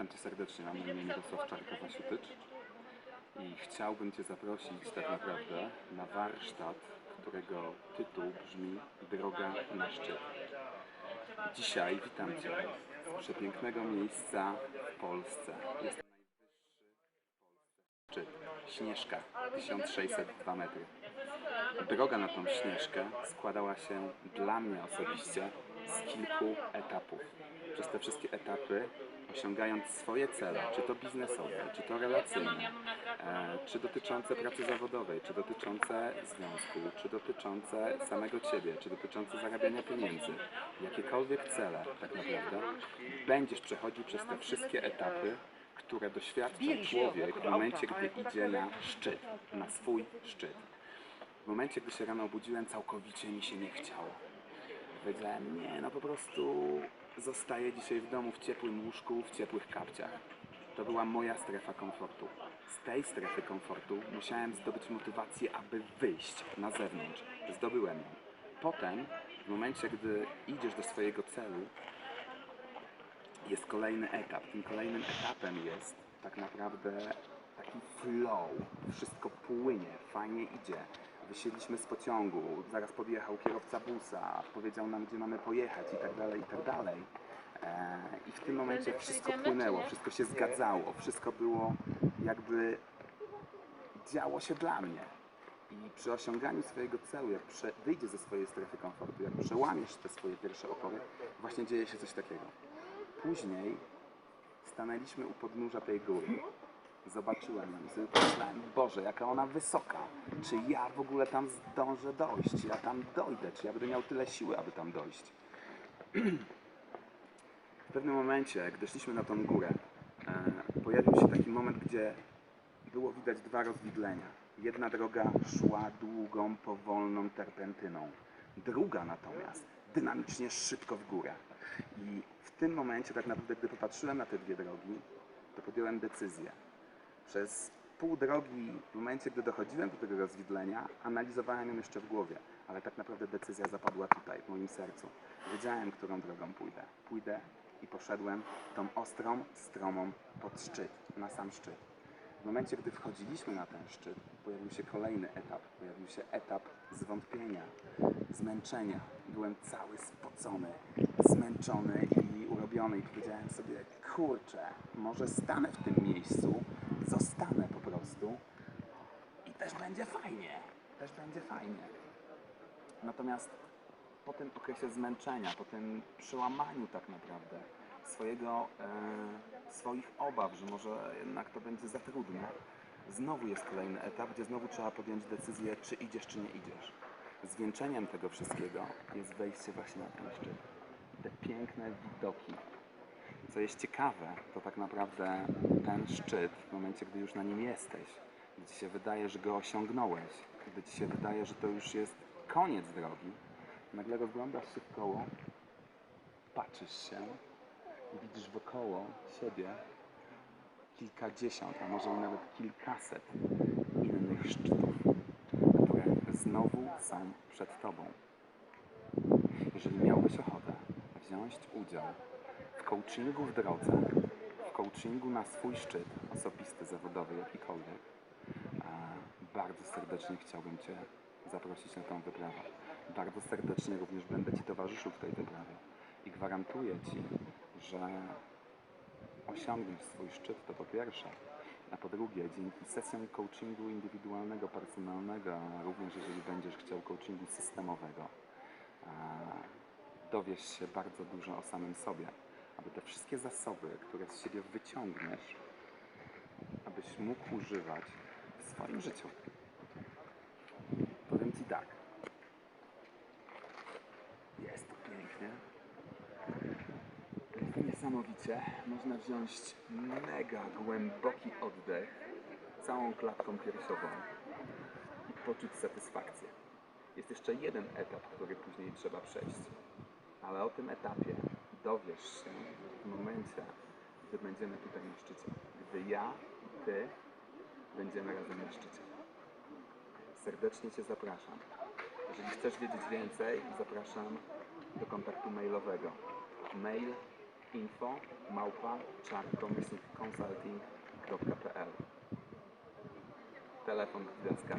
Witam Cię serdecznie, mam na imię Mirosław Czarkowa-Siutycz i chciałbym Cię zaprosić tak naprawdę na warsztat, którego tytuł brzmi Droga na szczyt. Dzisiaj witam Cię z przepięknego miejsca w Polsce. Jest to najwyższy w Polsce szczyt, Śnieżka, 1602 metry. Droga na tą Śnieżkę składała się dla mnie osobiście z kilku etapów. Przez te wszystkie etapy, osiągając swoje cele, czy to biznesowe, czy to relacyjne, e, czy dotyczące pracy zawodowej, czy dotyczące związku, czy dotyczące samego Ciebie, czy dotyczące zarabiania pieniędzy, jakiekolwiek cele tak naprawdę, będziesz przechodził przez te wszystkie etapy, które doświadcza człowiek w momencie, gdy idzie na szczyt, na swój szczyt. W momencie, gdy się rano obudziłem, całkowicie mi się nie chciało. Powiedziałem, nie, no po prostu zostaję dzisiaj w domu w ciepłym łóżku, w ciepłych kapciach. To była moja strefa komfortu. Z tej strefy komfortu musiałem zdobyć motywację, aby wyjść na zewnątrz. Zdobyłem ją. Potem, w momencie, gdy idziesz do swojego celu, jest kolejny etap. Tym kolejnym etapem jest tak naprawdę taki flow. Wszystko płynie, fajnie idzie. Wysiedliśmy z pociągu, zaraz podjechał kierowca busa, powiedział nam, gdzie mamy pojechać i tak dalej, i tak dalej. E, I w tym momencie wszystko płynęło, wszystko się zgadzało, wszystko było jakby działo się dla mnie. I przy osiąganiu swojego celu, jak prze, wyjdzie ze swojej strefy komfortu, jak przełamiesz te swoje pierwsze opory, właśnie dzieje się coś takiego. Później stanęliśmy u podnóża tej góry. Zobaczyłem ją i sobie pomyślałem, Boże, jaka ona wysoka. Czy ja w ogóle tam zdążę dojść? Czy ja tam dojdę? Czy ja będę miał tyle siły, aby tam dojść? W pewnym momencie, gdy szliśmy na tą górę, e, pojawił się taki moment, gdzie było widać dwa rozwidlenia. Jedna droga szła długą, powolną terpentyną. Druga natomiast dynamicznie szybko w górę. I w tym momencie, tak naprawdę, gdy popatrzyłem na te dwie drogi, to podjąłem decyzję. Przez pół drogi, w momencie, gdy dochodziłem do tego rozwidlenia, analizowałem ją jeszcze w głowie, ale tak naprawdę decyzja zapadła tutaj, w moim sercu. Wiedziałem, którą drogą pójdę. Pójdę i poszedłem tą ostrą, stromą pod szczyt, na sam szczyt. W momencie, gdy wchodziliśmy na ten szczyt, pojawił się kolejny etap. Pojawił się etap zwątpienia, zmęczenia. Byłem cały spocony, zmęczony i urobiony i powiedziałem sobie, kurczę, może stanę w tym miejscu, zostanę po prostu i też będzie fajnie, też będzie fajnie. Natomiast po tym okresie zmęczenia, po tym przełamaniu tak naprawdę swojego, e, swoich obaw, że może jednak to będzie za trudne, znowu jest kolejny etap, gdzie znowu trzeba podjąć decyzję, czy idziesz, czy nie idziesz. Zwieńczeniem tego wszystkiego jest wejście właśnie na ten szczyt. Te piękne widoki. Co jest ciekawe, to tak naprawdę ten szczyt, w momencie, gdy już na nim jesteś, gdy ci się wydaje, że go osiągnąłeś, gdy ci się wydaje, że to już jest koniec drogi, nagle rozglądasz się w koło, patrzysz się widzisz wokoło siebie kilkadziesiąt, a może nawet kilkaset innych szczytów, które znowu są przed Tobą. Jeżeli miałbyś ochotę wziąć udział coachingu w drodze, w coachingu na swój szczyt, osobisty, zawodowy, jakikolwiek, a bardzo serdecznie chciałbym Cię zaprosić na tą wyprawę. Bardzo serdecznie również będę Ci towarzyszył w tej wyprawie i gwarantuję Ci, że osiągniesz swój szczyt, to po pierwsze, a po drugie, dzięki sesjom coachingu indywidualnego, personalnego, a również jeżeli będziesz chciał coachingu systemowego, a, dowiesz się bardzo dużo o samym sobie, aby te wszystkie zasoby, które z siebie wyciągniesz, abyś mógł używać w swoim życiu. Powiem Ci tak. Jest to pięknie. Jest niesamowicie. Można wziąć mega głęboki oddech całą klatką piersiową i poczuć satysfakcję. Jest jeszcze jeden etap, który później trzeba przejść. Ale o tym etapie dowiesz się w momencie, gdy będziemy tutaj na szczycie. Gdy ja i Ty będziemy razem na szczycie. Serdecznie Cię zapraszam. Jeżeli chcesz wiedzieć więcej, zapraszam do kontaktu mailowego. Mail info małpa Telefon Gwiazdka